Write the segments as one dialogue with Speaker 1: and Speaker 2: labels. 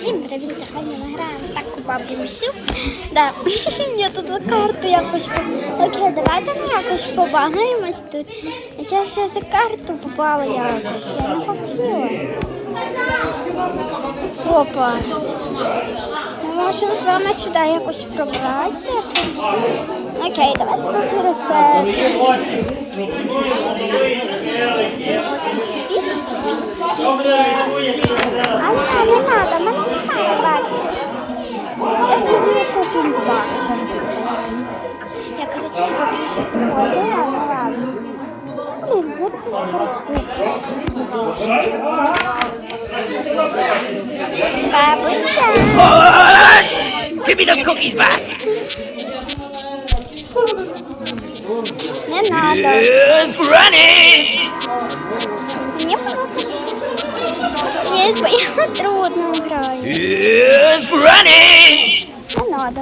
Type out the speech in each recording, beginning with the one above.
Speaker 1: Всім привіт, сьогодні ми граємо таку бабусю. Да. Я тут за карту якось по- Окей, давайте ми якось побагаємось тут. Я ще за карту попала якось. Я не хотіла. Опа. Ми можемо з вами сюди якось пробратися. Окей, давайте трохи розсети. А ні, не треба, в мене немає баксів. Я тобі купим два. Я, коротше, трохи походила, ну ладно. Блін, вот зараз Бабуся.
Speaker 2: Give me the cookies back!
Speaker 1: Не надо.
Speaker 2: Here's Granny! Here's Granny!
Speaker 1: Не надо.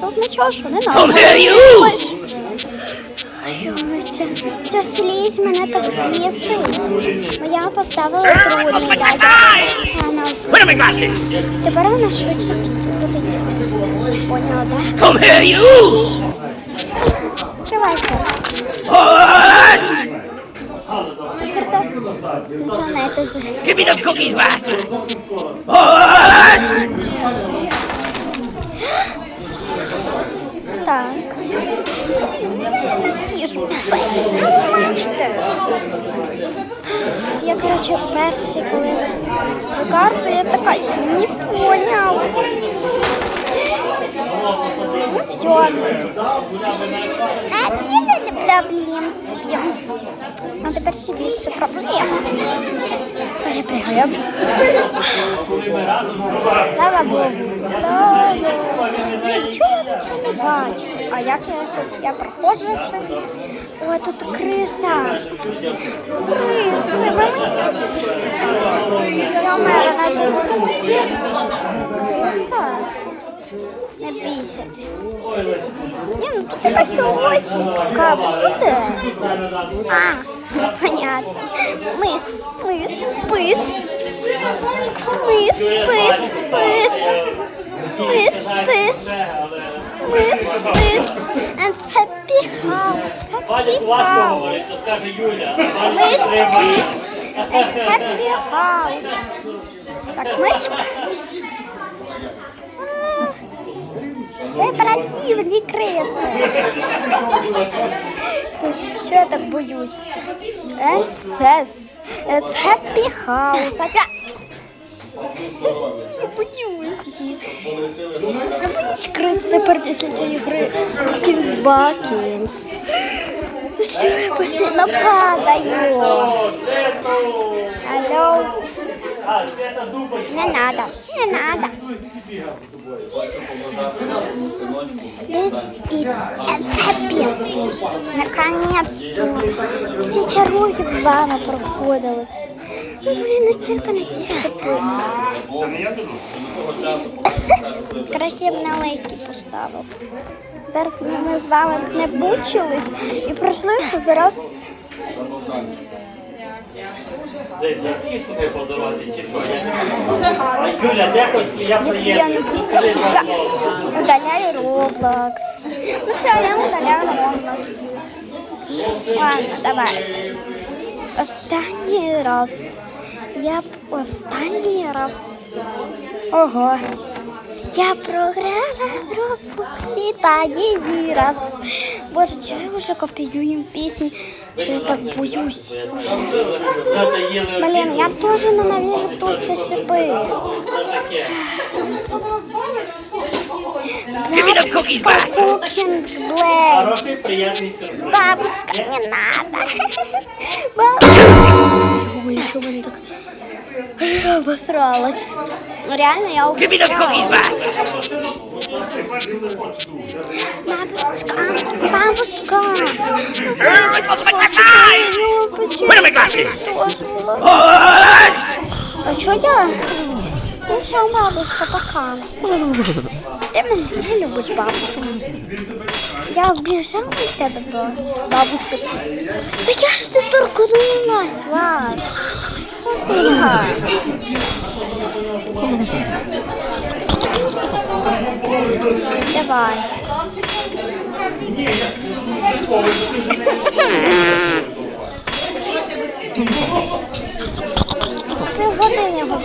Speaker 1: Тут нічого, що не
Speaker 2: Come here, you!
Speaker 1: Ця, ця слізь мене так бісить. Бо я поставила трудно. да, да. Вона-
Speaker 2: Where are my glasses?
Speaker 1: Тепер вона швидше підходить. Поняла, да?
Speaker 2: Come here, you!
Speaker 1: Відкривайся.
Speaker 2: Alright! Give me the cookies back!
Speaker 1: Так. Я, коротше, перший, коли карту, я така, не поняв. Ну все. А не проблем собі. А тепер ще більше проблем. Перепрягаємо. Слава Богу. Слава Богу. Нічого, не бачу. А як я якось, я проходжу це? Ой, тут криса. Криса, ви мене Я вмерла тут. Криса. Не бійся. Ні, ну тут така сорочка буде. А, ну, понятно. Мис, мис, пис. Мис, пис, пис. Мис, пис. Мис, пис. And happy house, happy house.
Speaker 3: то скаже Юля.
Speaker 1: Мис, пис. And happy house. Так, мишка. А, Ви противні криси. Що я так боюсь? It's it's happy house. Я боюсь. Я боюсь крис тепер після цієї гри. Кінс Бакінс. Ну що я постійно падаю? Не надо, не надо. Наконец-то. Тисяча років з вами проходили. Ну, блін, настільки настільки. Краще б на лейки поставив. Зараз ми з вами не бучились і пройшли все зараз.
Speaker 3: Десь зачісує по дорозі, чи що? А Юля, де хоч я
Speaker 1: Если я не
Speaker 3: приїду?
Speaker 1: буду,
Speaker 3: Скажи
Speaker 1: я
Speaker 3: нам.
Speaker 1: удаляю Roblox. Ну все, я удаляю Roblox. Ладно, давай. Останній раз. Я б останній раз. Ого. Я програла в Роблоксі та ні раз. Боже, чого я вже копіюю пісні? Що я так боюсь уже.
Speaker 3: Завтра їли
Speaker 1: Блін, я теж ненавижу тут ці шипи.
Speaker 3: таке.
Speaker 2: Give me the cookies back!
Speaker 1: Cooking Blade.
Speaker 3: Хороший, приємний сюрприз.
Speaker 1: Бабушка, не надо. Бабушка. Ой, что вы так... Я обосралась. Реально, я
Speaker 2: Give me the cookies back!
Speaker 1: Бабушка, бабушка.
Speaker 2: My glasses!
Speaker 1: Ну.
Speaker 2: Where are my glasses?
Speaker 1: А что я? Ну все, бабушка, пока. Ты меня не любишь, бабушка. Я вбежала из тебя, бабушка. Да я ж ты торкнулась, Xin hả? Dạ rồi Cái quá tiêu nhiều hộp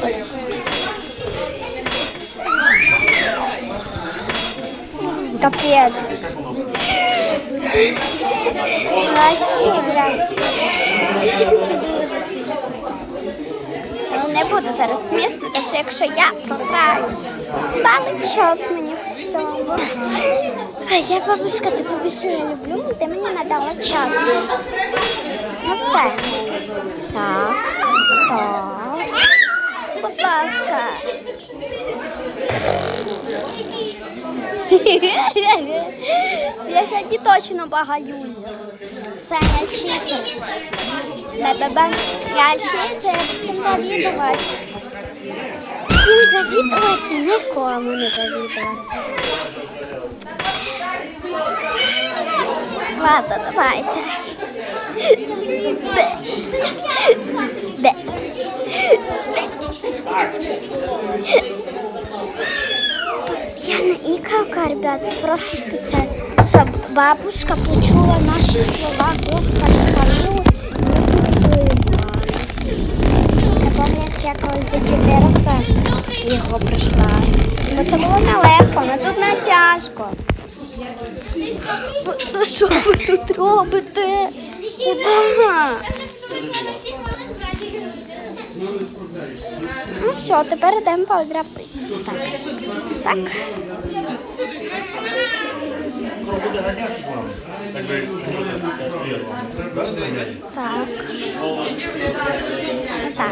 Speaker 1: Капец. Красиво. Буду зараз смішно, тому що якщо я програю, дали час мені в цьому. Все, я бабушка, тебе більше не люблю, ти мені не дала час. Ну все. Так, так. Будь ласка. Я сьогодні точно багаюсь. Саня читер. Бе-бе-бе. Я читер, всім завідувати. Всім завідувати, нікому не завідувати. Ладно, давайте. Бе. Бе. Я не ікалка, ребят, це просто спеціально, щоб бабушка почула наші слова Господа хвалили 400 його прийшла. Бо це було нелегко, але тут не тяжко. Бо- Ну що ви тут робите? Ага. Ну що, тепер йдемо по. Так. Так. Так. Так.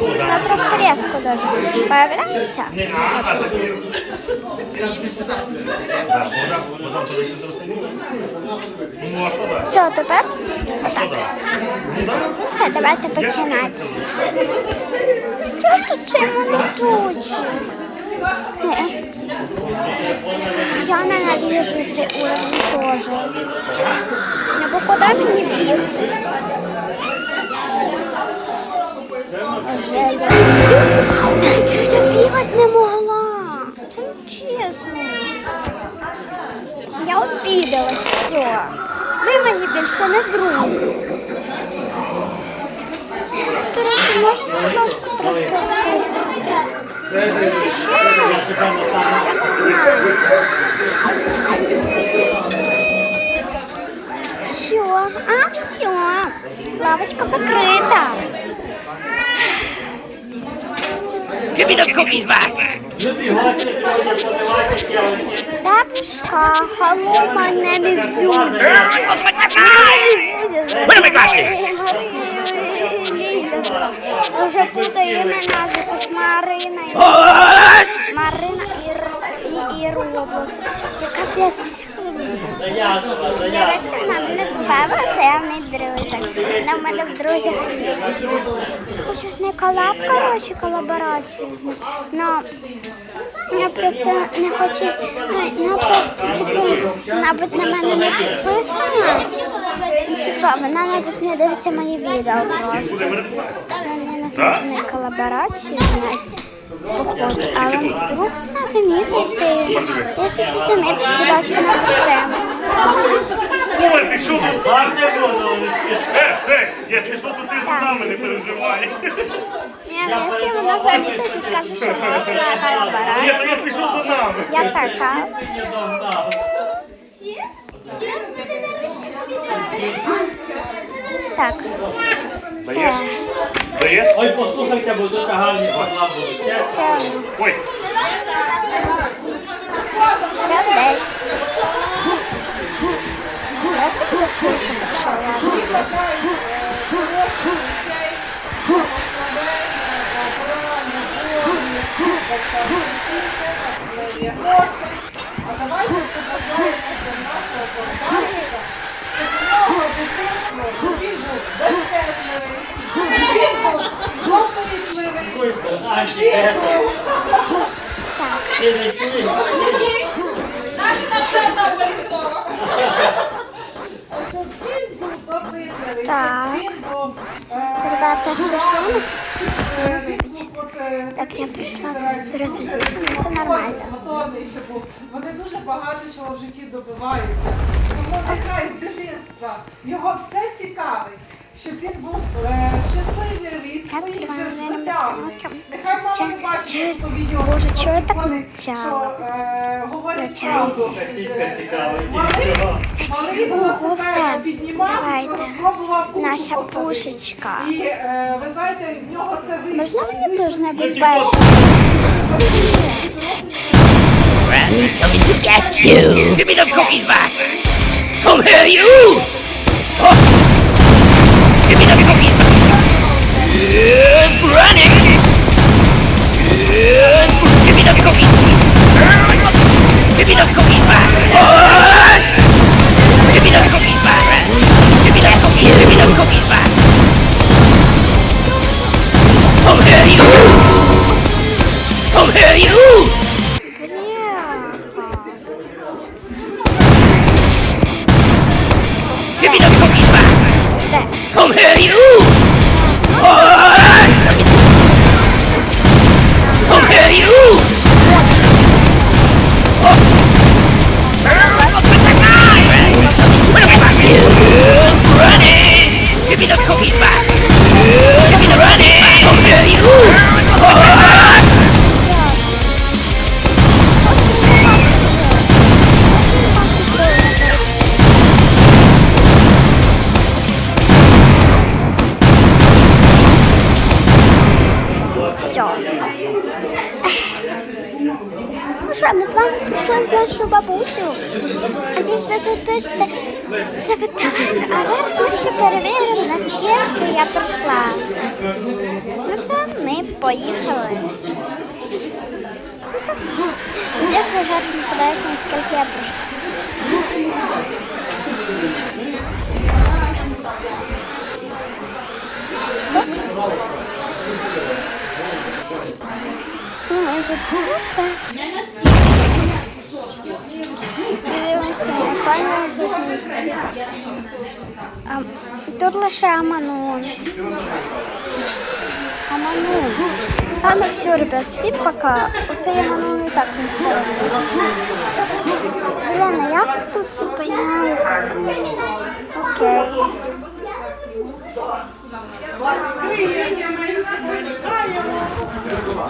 Speaker 1: Вона просто резко дуже появляється.
Speaker 2: Ну, а що далі?
Speaker 1: Все, тепер
Speaker 2: А що
Speaker 1: все, давайте починати. Що тут чим вони тучі? Я ненавижу цей уровень теж. Не куди мені бігти? Чого я бігати не могла? Це не чесно. Я обідалась, все. Ви мені більше не друзі. До можна, будь трошки. Все, а все. Лавочка закрита.
Speaker 2: Give me the cookies back!
Speaker 3: Любі гості, прошу подавати тілочки.
Speaker 1: Бабушка, hello, my name is Zuzi.
Speaker 2: There goes my knife! Where are my glasses?
Speaker 1: Уже путаю імена з Марина. і- Марина і, і, і Роблокс. Я капець.
Speaker 3: Заятова, заятова.
Speaker 1: Нам не побавилося, я не друзі. На мене в друзях є. Щось не колаб, коротше, колаборацію. Ну, я просто не хочу, ну просто, типу, мабуть, на мене не підписана. Ну, вона навіть не дивиться мої відео просто. Вони не зможуть колаборацію, знаєте. Походу, але вдруг вона замітить. і- Якщо ти замітиш, будь ласка, напишемо.
Speaker 4: Ой, ти що тут?
Speaker 3: Гарне було.
Speaker 4: Е, це, якщо що, то ти за нами не переживай.
Speaker 1: Ні, ну, якщо вона замітить і скаже, що вона
Speaker 4: Ні, то якщо що за нами.
Speaker 1: Я така. Так. Все.
Speaker 4: Даєш?
Speaker 3: Ой, послухайте, бо тут гарні погла будуть.
Speaker 1: Стільки пішов,
Speaker 3: Антикета. Ти не чуєш?
Speaker 1: Так. Ребята,
Speaker 5: ще. Вони дуже багато чого в житті добиваються. Тому нехай з дитинства його все цікавить, щоб він був е, щасливий від своїх же ж досягнень. Нехай мама
Speaker 1: Чи- Боже, чого я так
Speaker 5: що
Speaker 1: мовчала?
Speaker 5: е, говорять правду.
Speaker 3: Тітка цікава, тітка.
Speaker 5: Малий
Speaker 1: Ого,
Speaker 5: велосипеда піднімав,
Speaker 1: Давайте.
Speaker 5: пробував кубку
Speaker 1: Наша
Speaker 5: посадити.
Speaker 1: пушечка.
Speaker 5: І е, ви знаєте, в нього це вийшло.
Speaker 1: Можна мені теж на бібе?
Speaker 2: Granny's coming to get you. Give me the cookies back. Come here, you. Oh. Give me the cookies. Yes, Granny. Yes, give me the cookies. Give me the cookies back. Oh. Give me the cookies back. Give me the cookies. Give me the cookies back. Come here, you. Come here, you. Come here, you!
Speaker 1: Ну все, ми поїхали. Ви жарко подаєте, наскільки я прийшла. Ну, ми вже тут. Дивимося, напевно, тут місце. А, Тут лише Аманон. Аманон. Ладно, все, ребят, всім пока. Оце я Аманон і так не спорю. Блін, а як тут зупиняється? Окей.